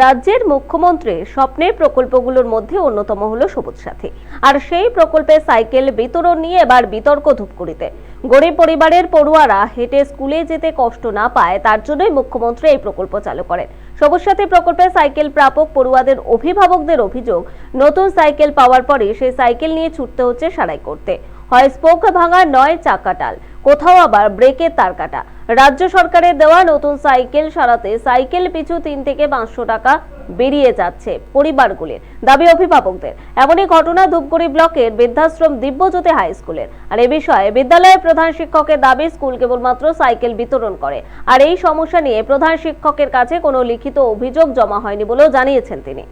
রাজ্যের মুখ্যমন্ত্রীর স্বপ্নের প্রকল্পগুলোর মধ্যে অন্যতম হলো সবুজ সাথী। আর সেই প্রকল্পে সাইকেল বিতরণ নিয়ে এবার বিতর্ক ধূপগুড়িতে। গরিব পরিবারের পড়ুয়ারা হেঁটে স্কুলে যেতে কষ্ট না পায়, তার জন্যই মুখ্যমন্ত্রী এই প্রকল্প চালু করেন। সবুজ সাথী প্রকল্পে সাইকেল প্রাপক পড়ুয়াদের অভিভাবকদের অভিযোগ, নতুন সাইকেল পাওয়ার পরে সেই সাইকেল নিয়ে ছুটতে হচ্ছে সারাই করতে হয় স্পোক ভাঙা নয় চাকাটাল, কোথাও আবার ব্রেকের তার কাটা রাজ্য সরকারের দেওয়া নতুন সাইকেল সারাতে সাইকেল পিছু তিন থেকে পাঁচশো টাকা বেরিয়ে যাচ্ছে পরিবারগুলির। দাবি অভিভাবকদের। এমনই ঘটনা ধূপগুড়ি ব্লকের বৃদ্ধাশ্রম দিব্যজ্যোতি হাই স্কুলের। আর এ বিষয়ে বিদ্যালয়ের প্রধান শিক্ষকের দাবি, স্কুল কেবলমাত্র সাইকেল বিতরণ করে। আর এই সমস্যা নিয়ে প্রধান শিক্ষকের কাছে কোনো লিখিত অভিযোগ জমা হয়নি বলেও জানিয়েছেন তিনি।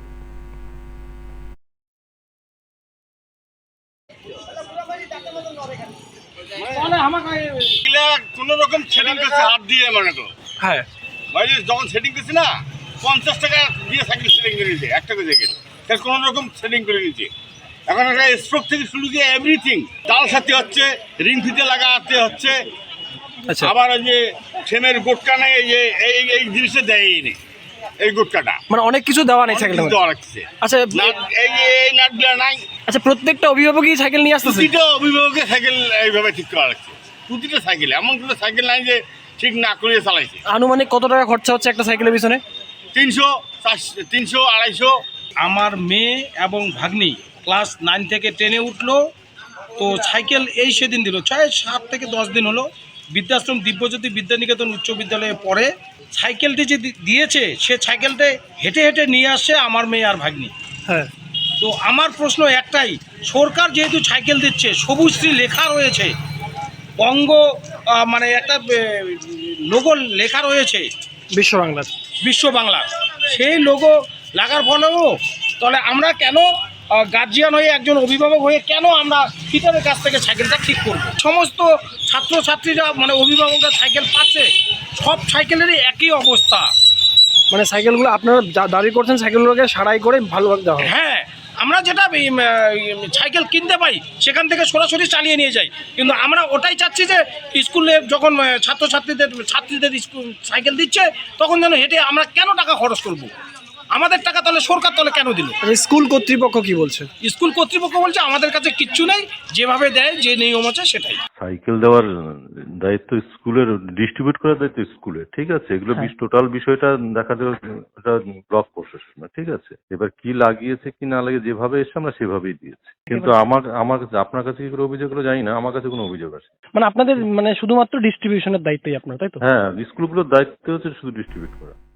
কোনো রকম সেটিং করছে হাত দিয়ে মানে তো। হ্যাঁ। বাইরে যখন সেটিং করছে না পঞ্চাশ টাকা দিয়ে সাইকেল সেটিং করে নিয়েছে সাইকেল। কোনো রকম সেটিং করে নিয়েছে এখন একটা স্ট্রোক থেকে শুরু দিয়ে এভরিথিং সাথে হচ্ছে রিং ফিতে লাগাতে হচ্ছে। আচ্ছা। আবার ওই যে ফ্রেমের গোটকা নেই এই এই জিনিসটা দেয়ই নেই এই গোটকাটা। মানে অনেক কিছু দেওয়া নেই লাগছে আচ্ছা এই এই নাটগুলা নাই। আচ্ছা প্রত্যেকটা অভিভাবকই সাইকেল নিয়ে আসতেছে? প্রতিটা অভিভাবকের সাইকেল এইভাবে ঠিক করা লাগছে প্রতিটা সাইকেল এমন কোনো সাইকেল নাই যে ঠিক না করে চালাইছে। আনুমানিক কত টাকা খরচা হচ্ছে একটা সাইকেলের পিছনে? তিনশো চারশো তিনশো আড়াইশো। আমার মেয়ে এবং ভাগ্নি ক্লাস নাইন থেকে টেনে উঠল। তো সাইকেল এই সেদিন দিল ছয় সাত থেকে দশ দিন হলো। বৃদ্ধাশ্রম দিব্যজ্যোতি বিদ্যানিকেতন উচ্চ বিদ্যালয়ে পড়ে। সাইকেলটি যে দিয়েছে সে সাইকেলটা হেঁটে হেঁটে নিয়ে আসছে আমার মেয়ে আর ভাগ্নি। হ্যাঁ। তো আমার প্রশ্ন একটাই সরকার যেহেতু সাইকেল দিচ্ছে সবুজশ্রী লেখা রয়েছে বঙ্গ মানে একটা লোগো লেখা রয়েছে। বিশ্ব বাংলার। বিশ্ব বাংলা সেই লোগো লাগার ফলেও তাহলে আমরা কেন গার্জিয়ান হয়ে একজন অভিভাবক হয়ে কেন আমরা টিচারের কাছ থেকে সাইকেলটা ঠিক করব? সমস্ত ছাত্রছাত্রীরা মানে অভিভাবকরা সাইকেল পাচ্ছে সব সাইকেলেরই একই অবস্থা। মানে সাইকেলগুলো আপনারা দাবি করছেন সাইকেলগুলোকে সারাই করে ভালোভাবে দেওয়া হবে। হ্যাঁ আমরা যেটা সাইকেল কিনতে পাই সেখান থেকে সরাসরি চালিয়ে নিয়ে যাই। কিন্তু আমরা ওটাই চাচ্ছি যে স্কুলে যখন ছাত্রছাত্রীদের ছাত্রীদের স্কুল সাইকেল দিচ্ছে তখন যেন হেঁটে আমরা কেন টাকা খরচ করব? আমাদের টাকা তাহলে সরকার তাহলে কেন দিল? স্কুল কর্তৃপক্ষ কি বলছে? স্কুল কর্তৃপক্ষ বলছে আমাদের কাছে কিচ্ছু নেই যেভাবে দেয় যে নিয়ম আছে সেটাই। সাইকেল দেওয়ার দায়িত্ব স্কুলের ডিস্ট্রিবিউট করার দায়িত্ব স্কুলের ঠিক আছে? এগুলো হ্যাঁ। টোটাল বিষয়টা দেখা যাবে এটা ব্লক প্রশাসনের ঠিক আছে? এবার কি লাগিয়েছে কি না লাগিয়ে যেভাবে এসে আমরা সেভাবেই দিয়েছি। কিন্তু আমার আমার আপনার কাছে কি করে অভিযোগ হলো? জানি না আমার কাছে কোনো অভিযোগ আছে মানে আপনাদের মানে শুধুমাত্র ডিস্ট্রিবিউশনের দায়িত্বই আপনার তাই তো? হ্যাঁ স্কুলগুলোর দায়িত্ব হচ্ছে শুধু ডিস্ট্রিবিউট করা।